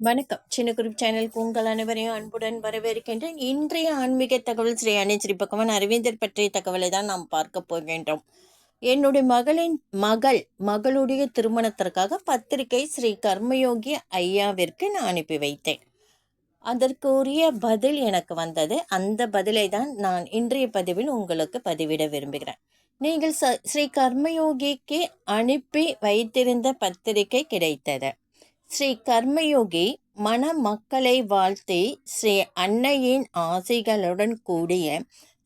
வணக்கம். சின்ன குரூப் சேனலுக்கு உங்கள் அனைவரையும் அன்புடன் வரவேற்கின்றேன். இன்றைய ஆன்மீக தகவல் ஸ்ரீ அணி ஸ்ரீ பகவான் அரவிந்தர் பற்றிய தகவலை தான் நாம் பார்க்க போகின்றோம். என்னுடைய மகளின் மகள் மகளுடைய திருமணத்திற்காக பத்திரிகை ஸ்ரீ கர்மயோகி ஐயாவிற்கு நான் அனுப்பி வைத்தேன். அதற்கு உரிய பதில் எனக்கு வந்தது. அந்த பதிலை தான் நான் இன்றைய பதிவில் உங்களுக்கு பதிவிட விரும்புகிறேன். நீங்கள் ச ஸ்ரீ கர்மயோகிக்கு அனுப்பி வைத்திருந்த பத்திரிகை கிடைத்தது. ஸ்ரீ கர்மயோகி மன மக்களை வாழ்த்தி ஸ்ரீ அன்னையின் ஆசைகளுடன் கூடிய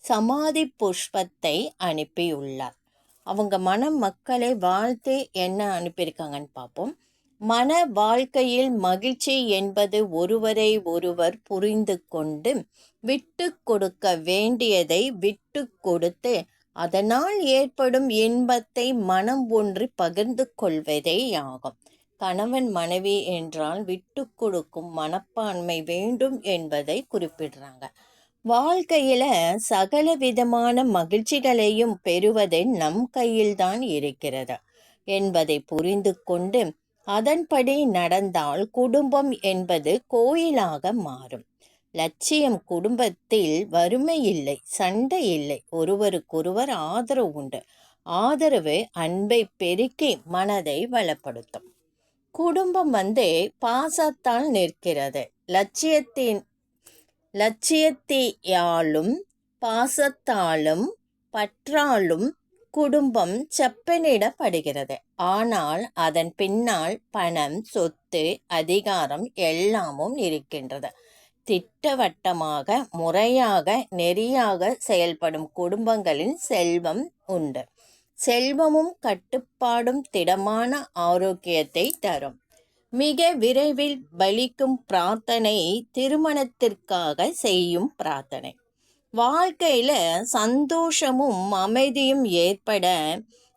சமாதி புஷ்பத்தை அனுப்பியுள்ளார். அவங்க மன மக்களை வாழ்த்து என்ன அனுப்பியிருக்காங்கன்னு பார்ப்போம். மன வாழ்க்கையில் மகிழ்ச்சி என்பது ஒருவரை ஒருவர் புரிந்து கொண்டு விட்டு கொடுக்க வேண்டியதை விட்டு கொடுத்து அதனால் ஏற்படும் இன்பத்தை மனம் ஒன்றி பகிர்ந்து கொள்வதே ஆகும் கணவன் மனைவி என்றால் விட்டு கொடுக்கும் மனப்பான்மை வேண்டும் என்பதை குறிப்பிடுறாங்க. வாழ்க்கையில சகல விதமான மகிழ்ச்சிகளையும் பெறுவது நம் கையில்தான் இருக்கிறது என்பதை புரிந்து கொண்டு அதன்படி நடந்தால் குடும்பம் என்பது கோயிலாக மாறும். லட்சியம் குடும்பத்தில் வறுமை இல்லை சண்டை இல்லை ஒருவருக்கொருவர் ஆதரவு உண்டு. ஆதரவு அன்பை பெருக்கி மனதை வளப்படுத்தும். குடும்பம் வந்து பாசத்தால் நிற்கிறது. லட்சியத்தின் லட்சியத்தையாலும் பாசத்தாலும் பற்றாலும் குடும்பம் செப்பனிடப்படுகிறது. ஆனால் அதன் பின்னால் பணம் சொத்து அதிகாரம் எல்லாமும் இருக்கின்றது. திட்டவட்டமாக முறையாக நெறியாக செயல்படும் குடும்பங்களின் செல்வம் உண்டு. செல்வமும் கட்டுப்பாடும் திடமான ஆரோக்கியத்தை தரும். மிக விரைவில் பலிக்கும் பிரார்த்தனை திருமணத்திற்காக செய்யும் பிரார்த்தனை. வாழ்க்கையில சந்தோஷமும் அமைதியும் ஏற்பட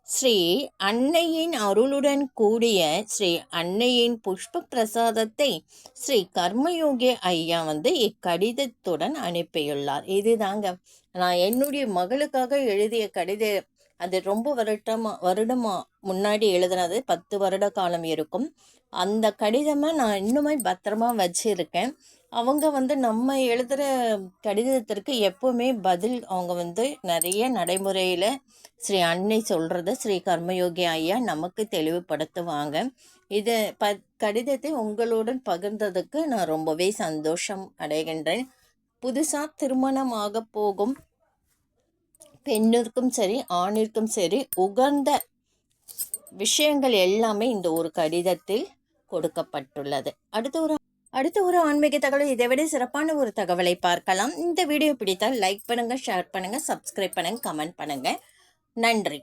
ஸ்ரீ அன்னையின் அருளுடன் கூடிய ஸ்ரீ அன்னையின் புஷ்ப பிரசாதத்தை ஸ்ரீ கர்மயோகி ஐயா வந்து இக்கடிதத்துடன் அனுப்பியுள்ளார். இதுதாங்க. நான் என்னுடைய மகளுக்காக எழுதிய கடித அது ரொம்ப வருடமாக வருடமாக முன்னாடி எழுதுனது பத்து வருட காலம் இருக்கும். அந்த கடிதமாக நான் இன்னுமே பத்திரமா வச்சுருக்கேன். அவங்க வந்து நம்ம எழுதுகிற கடிதத்திற்கு எப்போவுமே பதில் அவங்க வந்து நிறைய நடைமுறையில் ஸ்ரீ அன்னை சொல்கிறத ஸ்ரீ கர்மயோகி ஐயா நமக்கு தெளிவுபடுத்துவாங்க. இதை ப கடிதத்தை உங்களுடன் பகிர்ந்ததுக்கு நான் ரொம்பவே சந்தோஷம் அடைகின்றேன். புதுசாக திருமணமாக போகும் பெண்ணிற்கும் சரி ஆணிற்கும் சரி உகந்த விஷயங்கள் எல்லாமே இந்த ஒரு கடிதத்தில் கொடுக்கப்பட்டுள்ளது. அடுத்த ஒரு அடுத்த ஒரு ஆன்மீக தகவல். இதை விட சிறப்பான ஒரு தகவலை பார்க்கலாம். இந்த வீடியோ பிடித்தால் லைக் பண்ணுங்கள் ஷேர் பண்ணுங்கள் சப்ஸ்கிரைப் பண்ணுங்கள் கமெண்ட் பண்ணுங்கள் நன்றி.